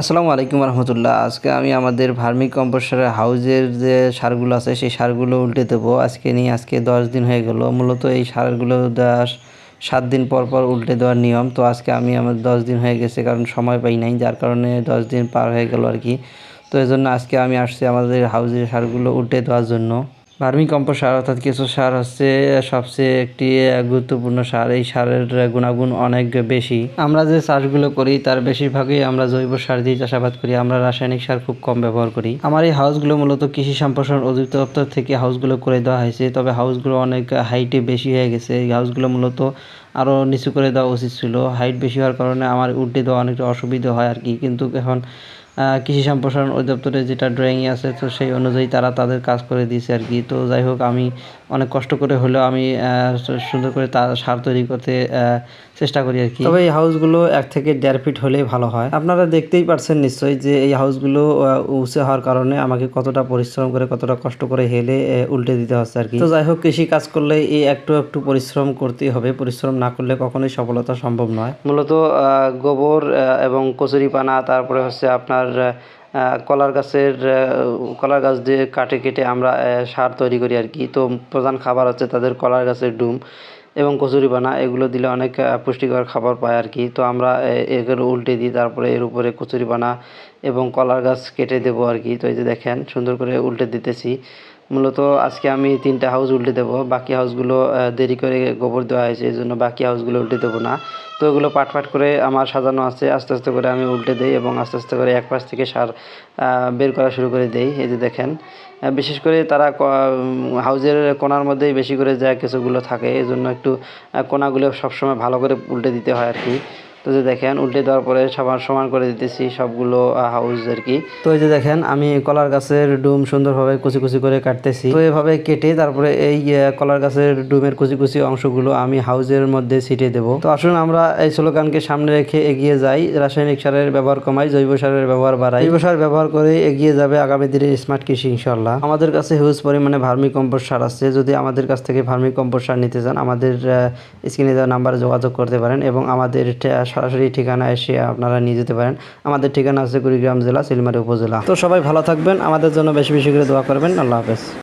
আসসালামু আলাইকুম রহমতুল্লাহ। আজকে আমি আমাদের ভার্মি কম্পোস্টারের হাউজের যে সারগুলো আছে, সেই সারগুলো উল্টে দেবো। আজকে নিয়ে আজকে দশ দিন হয়ে গেল। মূলত এই সারগুলো দেওয়া সাত দিন পর পর উল্টে দেওয়ার নিয়ম। তো আজকে আমি আমার দশ দিন হয়ে গেছে, কারণ সময় পাই নাই, যার কারণে দশ দিন পার হয়ে গেল আর কি। তো এই জন্য আজকে আমি আসছি আমাদের হাউজের সারগুলো উল্টে দেওয়ার জন্য। ভার্মি কম্পোস্ট সার অর্থাৎ কেঁচো সার হচ্ছে, সবচেয়ে একটি গুরুত্বপূর্ণ সার। এই সারের গুণাগুণ অনেক বেশি। আমরা যে চাষগুলো করি, তার বেশিরভাগই আমরা জৈব সার দিয়ে চাষাবাদ করি। আমরা রাসায়নিক সার খুব কম ব্যবহার করি। আমার এই হাউসগুলো মূলত কৃষি সম্প্রসারণ অধিদপ্তর থেকে হাউসগুলো করে দেওয়া হয়েছে। তবে হাউসগুলো অনেক হাইটে বেশি হয়ে গেছে। এই হাউসগুলো মূলত আরও নিচু করে দেওয়া উচিত ছিল। হাইট বেশি হওয়ার কারণে আমার উল্টে দেওয়া অনেকটা অসুবিধা হয় আর কি। কিন্তু এখন কৃষি সম্প্রসারণ অধিদপ্তরে যেটা ড্রয়িং আছে, তো সেই অনুযায়ী তারা তাদের কাজ করে দিয়েছে আর কি। তো যাই হোক, আমি অনেক কষ্ট করে হলেও আমি সুন্দর করে তার সার তৈরি করতে চেষ্টা করি আর কি। তবে এই হাউসগুলো এক থেকে দেড় ফিট হলেই ভালো হয়। আপনারা দেখতেই পারছেন নিশ্চয়ই যে এই হাউসগুলো উঁচু হওয়ার কারণে আমাকে কতটা পরিশ্রম করে কতটা কষ্ট করে হেলে উল্টে দিতে হচ্ছে আর কি। তো যাই হোক কৃষি কাজ করলে এই একটু একটু পরিশ্রম করতেই হবে। পরিশ্রম না করলে কখনোই সফলতা সম্ভব নয়। মূলত গোবর এবং কচুরিপানা তারপরে হচ্ছে আপনার কলার গাছের কলার গাছ দিয়ে কাটে কেটে আমরা সার তৈরি করি আর কি। তো প্রধান খাবার হচ্ছে তাদের কলার গাছের ডুম এবং কচুরিপানা এগুলো দিলে অনেক পুষ্টিকর খাবার পায় আর কি। তো আমরা এগুলো উল্টে দিই, তারপরে এর উপরে কচুরিপানা এবং কলার গাছ কেটে দেবো আর কি। তো এই যে দেখেন, সুন্দর করে উল্টে দিতেছি। মূলত আজকে আমি তিনটা হাউস উল্টে দেবো। বাকি হাউসগুলো দেরি করে গোবর দেওয়া হয়েছে, এই জন্য বাকি হাউসগুলো উল্টে দেবো না। তো এগুলো পাট পাট করে আমার সাজানো আছে, আস্তে আস্তে করে আমি উল্টে দিই এবং আস্তে আস্তে করে এক পাশ থেকে সার বের করা শুরু করে দেই, এই যে দেখেন। বিশেষ করে তারা হাউজের কোনার মধ্যেই বেশি করে যা কিছুগুলো থাকে, এই জন্য একটু কোনাগুলো সবসময় ভালো করে উল্টে দিতে হয় আর কি। তো যে দেখেন, উল্টে দেওয়ার পরে সবার সমান করে দিতেছি সবগুলো হাউস আর কি। তো এই যে দেখেন, আমি কলার গাছের ডুম সুন্দরভাবে কুচি কুচি করে কাটতেছি। তো এভাবে কেটে তারপরে এই কলার গাছের ডুমের কুচি কুচি অংশগুলো আমি হাউজের মধ্যে ছিটিয়ে দেবো। তো আসুন আমরা এই স্লোগানকে সামনে রেখে এগিয়ে যাই। রাসায়নিক সারের ব্যবহার কমাই, জৈব সারের ব্যবহার বাড়াই। জৈব সার ব্যবহার করে এগিয়ে যাবে আগামী দিনে স্মার্ট কৃষি ইনশাল্লাহ আমাদের কাছে হিউজ পরিমাণে ভার্মি কম্পোস্ট সার আছে। যদি আমাদের কাছ থেকে ভার্মি কম্পোস্ট সার নিতে চান, আমাদের স্ক্রিনে দেওয়া নাম্বারে যোগাযোগ করতে পারেন এবং আমাদের সরাসরি ঠিকানা এসে আপনারা নিয়ে যেতে পারেন। আমাদের ঠিকানা আছে কুড়িগ্রাম জেলা সিলমারি উপজেলা। তো সবাই ভালো থাকবেন। আমাদের জন্য বেশি বেশি করে দোয়া করবেন। আল্লাহ হাফেজ।